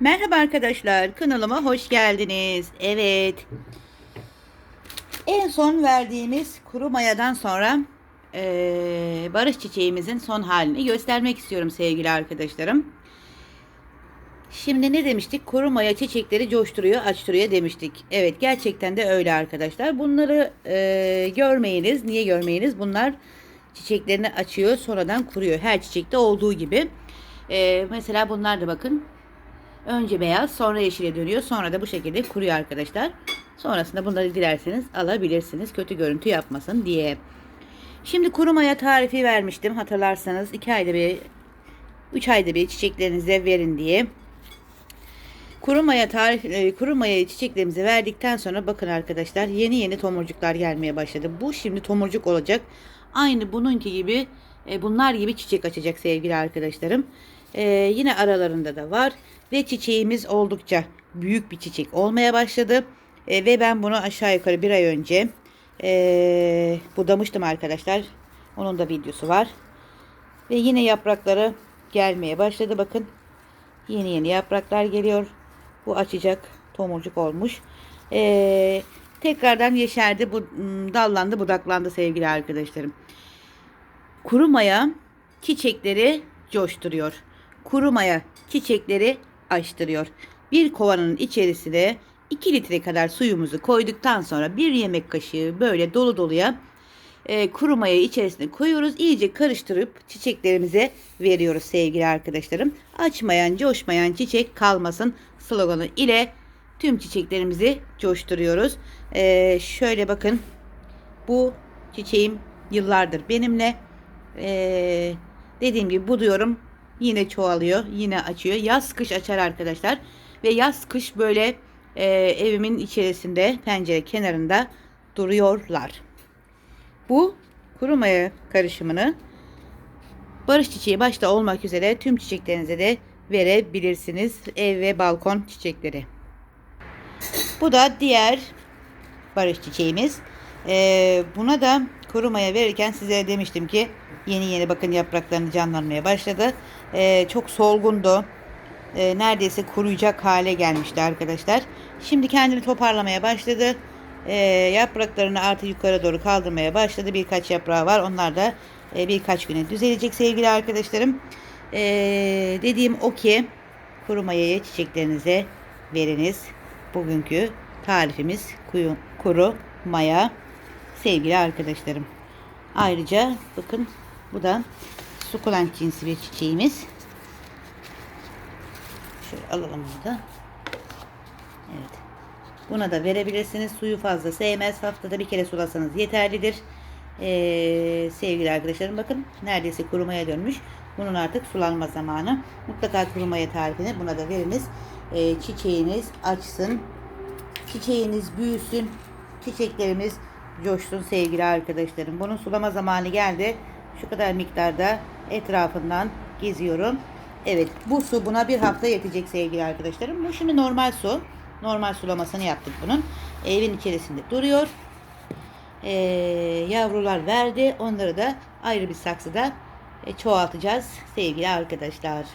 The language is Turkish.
Merhaba arkadaşlar, kanalıma hoş geldiniz. Evet, en son verdiğimiz kuru mayadan sonra eee, barış çiçeğimizin son halini göstermek istiyorum sevgili arkadaşlarım. Şimdi ne demiştik? Kuru maya çiçekleri coşturuyor, açtırıyor demiştik. Evet, gerçekten de öyle arkadaşlar. Bunları eee, görmeyiniz. Niye görmeyiniz? Bunlar çiçeklerini açıyor, sonradan kuruyor. Her çiçekte olduğu gibi. Eee, mesela bunlar da bakın Önce beyaz sonra yeşile dönüyor. Sonra da bu şekilde kuruyor arkadaşlar. Sonrasında bunları dilerseniz alabilirsiniz. Kötü görüntü yapmasın diye. Şimdi kuru maya tarifi vermiştim. Hatırlarsanız 2 ayda bir 3 ayda bir çiçeklerinize verin diye. Kuru maya tarif e, kuru maya çiçeklerimize verdikten sonra bakın arkadaşlar yeni yeni tomurcuklar gelmeye başladı. Bu şimdi tomurcuk olacak. Aynı bununki gibi e, bunlar gibi çiçek açacak sevgili arkadaşlarım. E, yine aralarında da var ve çiçeğimiz oldukça büyük bir çiçek olmaya başladı. E, ve ben bunu aşağı yukarı bir ay önce e, budamıştım arkadaşlar. Onun da videosu var. Ve yine yaprakları gelmeye başladı. Bakın yeni yeni yapraklar geliyor. Bu açacak tomurcuk olmuş. E, tekrardan yeşerdi. Bu, m, dallandı budaklandı sevgili arkadaşlarım. Kuru maya çiçekleri coşturuyor. Kuru maya çiçekleri açtırıyor. Bir kovanın içerisine 2 litre kadar suyumuzu koyduktan sonra bir yemek kaşığı böyle dolu doluya e, kuru mayayı içerisine koyuyoruz. İyice karıştırıp çiçeklerimize veriyoruz sevgili arkadaşlarım. Açmayan, coşmayan çiçek kalmasın sloganı ile tüm çiçeklerimizi coşturuyoruz. E, şöyle bakın bu çiçeğim yıllardır benimle. E, dediğim gibi buduyorum. Yine çoğalıyor. Yine açıyor. Yaz kış açar arkadaşlar. Ve yaz kış böyle e, evimin içerisinde pencere kenarında duruyorlar. Bu kuru maya karışımını barış çiçeği başta olmak üzere tüm çiçeklerinize de verebilirsiniz. Ev ve balkon çiçekleri. Bu da diğer barış çiçeğimiz. Ee, buna da kuru maya verirken size demiştim ki yeni yeni bakın yapraklarını canlanmaya başladı. Ee, çok solgundu. Ee, neredeyse kuruyacak hale gelmişti arkadaşlar. Şimdi kendini toparlamaya başladı. Ee, yapraklarını artık yukarı doğru kaldırmaya başladı. Birkaç yaprağı var. Onlar da e, birkaç güne düzelecek sevgili arkadaşlarım. Ee, dediğim o ki kuru mayayı çiçeklerinize veriniz. Bugünkü tarifimiz kuyu, kuru maya sevgili arkadaşlarım. Ayrıca bakın bu da sukulent cinsi bir çiçeğimiz. Şöyle alalım bunu da. Evet. Buna da verebilirsiniz. Suyu fazla sevmez. Haftada bir kere sulasanız yeterlidir. Ee, sevgili arkadaşlarım bakın neredeyse kurumaya dönmüş. Bunun artık sulanma zamanı. Mutlaka kurumaya tarifini buna da veriniz. Ee, çiçeğiniz açsın. Çiçeğiniz büyüsün. Çiçeklerimiz coşsun sevgili arkadaşlarım. Bunun sulama zamanı geldi. Şu kadar miktarda etrafından geziyorum. Evet bu su buna bir hafta yetecek sevgili arkadaşlarım. Bu şimdi normal su. Normal sulamasını yaptık bunun. Evin içerisinde duruyor. Ee, yavrular verdi. Onları da ayrı bir saksıda e, çoğaltacağız sevgili arkadaşlar.